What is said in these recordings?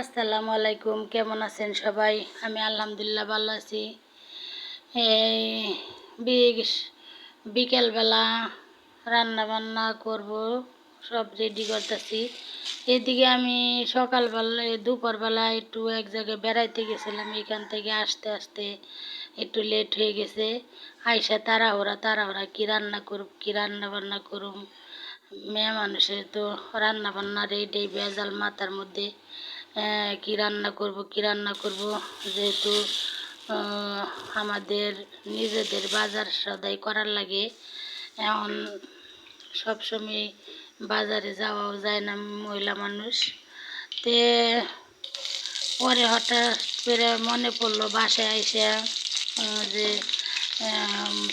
আসসালামু আলাইকুম, কেমন আছেন সবাই? আমি আলহামদুলিল্লাহ ভালো আছি। এই বিকেলবেলা রান্না বান্না করব, সব রেডি করতেছি। এদিকে আমি সকালবেলা, দুপুরবেলা একটু এক জায়গায় বেড়াইতে গেছিলাম, এখান থেকে আসতে আসতে একটু লেট হয়ে গেছে। আইসা তাড়াহুড়া তাড়াহুড়া কী রান্না করব কী রান্না বান্না করুম? মেয়ে মানুষের তো রান্না বান্নার এইটাই বেজাল মাথার মধ্যে। কি রান্না করব, কি রান্না করব? যেহেতু আমাদের নিজেদের বাজার সদাই করার লাগে, এখন সবসময় বাজারে যাওয়াও যায় না মহিলা মানুষ। তে পরে হঠাৎ করে মনে পড়ল বাসায় আইসা যে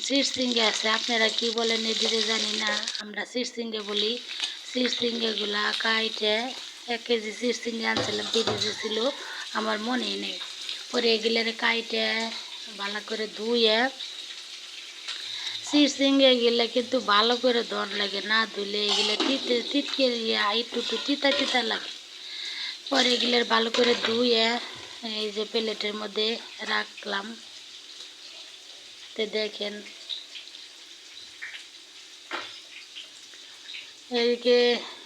চিরসিঙ্গে আছে। আপনারা কি বলেন এদিকে জানি না, আমরা চিরসিঙ্গে বলি। চিরসিঙ্গেগুলা কাইটে এক কেজি চিরসিঙ্গে আনছিলাম ফ্রিজে ছিল আমার মনেই নেই। পরে এগুলার কাইটে, ভালো করে ধুয়ে চিরসিঙ্গে গেলে কিন্তু ভালো করে দর লাগে, না ধুলে এগুলো তিতে, তিতকে ইয়া একটু একটু তিতা তিতা লাগে। পরে এগুলোর ভালো করে ধুয়ে এই যে প্লেটের মধ্যে রাখলাম। তে দেখেন এদিকে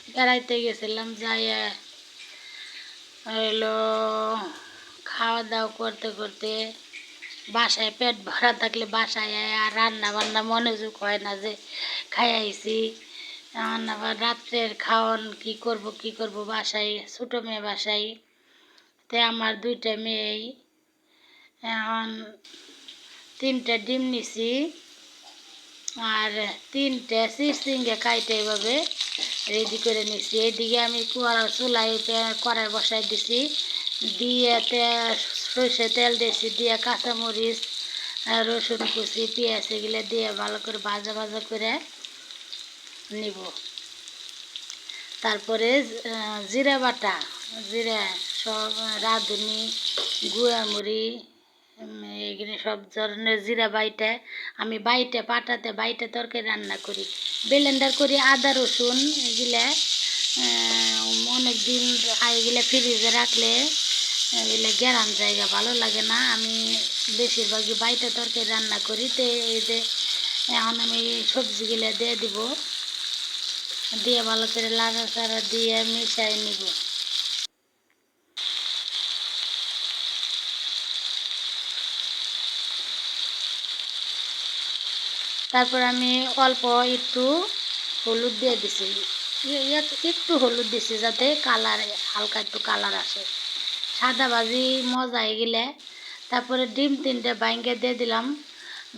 বেড়াইতে গেছিলাম, যাইয়া, হইল খাওয়া দাওয়া করতে করতে বাসায় পেট ভরা থাকলে বাসায় আর রান্না বান্না মনোযোগ হয় না যে খাই আইছি। আবার রাত্রের খাওয়ান কি করব কি করব বাসায়, ছোটো মেয়ে বাসায়। তে আমার দুইটা মেয়েই। এখন তিনটা ডিম নিছি। আর তিনটে সিঙ্গে কাইটে এইভাবে রেডি করে নিছি। এদিকে আমি কুয়ার চুলাই কড়াই বসাই দিছি। দিয়ে সর্ষে তেল দিয়েছি দিয়ে কাঁচামরিচ রসুন কুচি, পেঁয়াজ এগুলো দিয়ে ভালো করে ভাজা ভাজা করে নিব। তারপরে জিরা বাটা, জিরা সব রাঁধুনি গুয়ামুড়ি এগুলো সব ধরনের জিরা বাইটে, আমি বাইটে পাটাতে, বাইটে তরকারি রান্না করি। ব্লেন্ডার করি আদা, রসুন, এগুলা অনেক দিন এগুলা ফ্রিজে রাখলে এগুলো গেরান জায়গা ভালো লাগে না। আমি বেশিরভাগই বাইটে তরকারি রান্না করি। তো এই যে এখন আমি সবজিগুলো দিয়ে দিব। দিয়ে ভালো করে লাড়া চাড়া দিয়ে মিশাই নিব। তারপর আমি অল্প একটু হলুদ দিয়ে দিছি। একটু হলুদ দিছি যাতে কালার, হালকা একটু কালার আসে। সাদা ভাজি মজাই গেলে তারপরে ডিম তিনটে বাইঙ্গে দিয়ে দিলাম।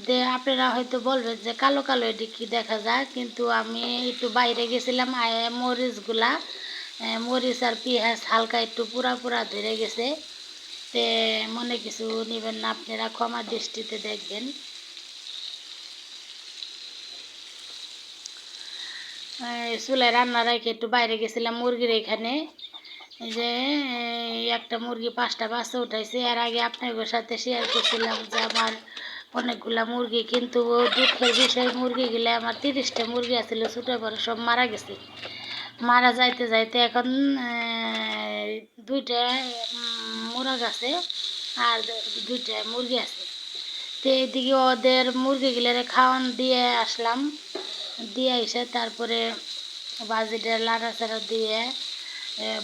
দিয়ে আপনারা হয়তো বলবেন যে কালো কালো এটি কি দেখা যায়, কিন্তু আমি একটু বাইরে গেছিলাম মরিচগুলা মরিচ আর পেঁয়াজ হালকা একটু পুরা পুরা ধরে গেছে। তে, মনে কিছু নেবেন না, আপনারা ক্ষমা দৃষ্টিতে দেখবেন। চুলায় রান্না রেখে একটু বাইরে গেছিলাম মুরগির এখানে। যে একটা মুরগি পাঁচটা বাচ্চা উঠাইছে। এর আগে আপনাদের সাথে শেয়ার করছিলাম যে আমার অনেকগুলা মুরগি, কিন্তু ও দুঃখের বিষয়, মুরগিগুলো আমার তিরিশটা মুরগি আছিল ছোটো বড় সব মারা গেছে। মারা যাইতে যাইতে এখন দুইটা মোরগ আছে আর দুইটা মুরগি আছে। তো এইদিকে ওদের মুরগিগুলোরে খাওয়ান দিয়ে আসলাম। দিয়ে এসে তারপরে ভাজিটা লাড়াচাড়া দিয়ে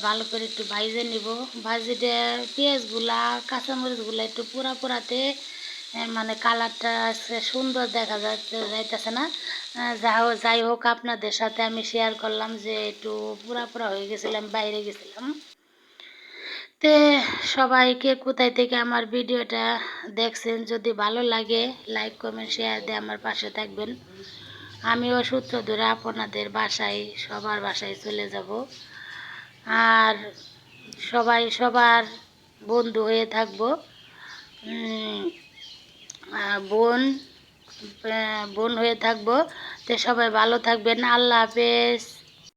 ভালো করে একটু ভাইজে নিব। ভাজিটা পেঁয়াজগুলা কাঁচামরিচগুলা একটু পুরা পুরাতে এ, মানে কালারটা সুন্দর দেখা যাচ্ছে যাইতেছে না। যা হোক যাই হোক আপনাদের সাথে আমি শেয়ার করলাম যে একটু পুরা পুরা হয়ে গেছিলাম বাইরে গেছিলাম। তে সবাইকে কোথায় থেকে আমার ভিডিওটা দেখছেন যদি ভালো লাগে লাইক কমেন্ট শেয়ার দিয়ে আমার পাশে থাকবেন। আমিও সূত্র ধরে আপনাদের বাসায়, সবার বাসায় চলে যাব। আর সবাই, সবার বন্ধু হয়ে থাকব। বোন বোন হয়ে থাকব। তো সবাই ভালো থাকবেন। আল্লাহ হাফেজ।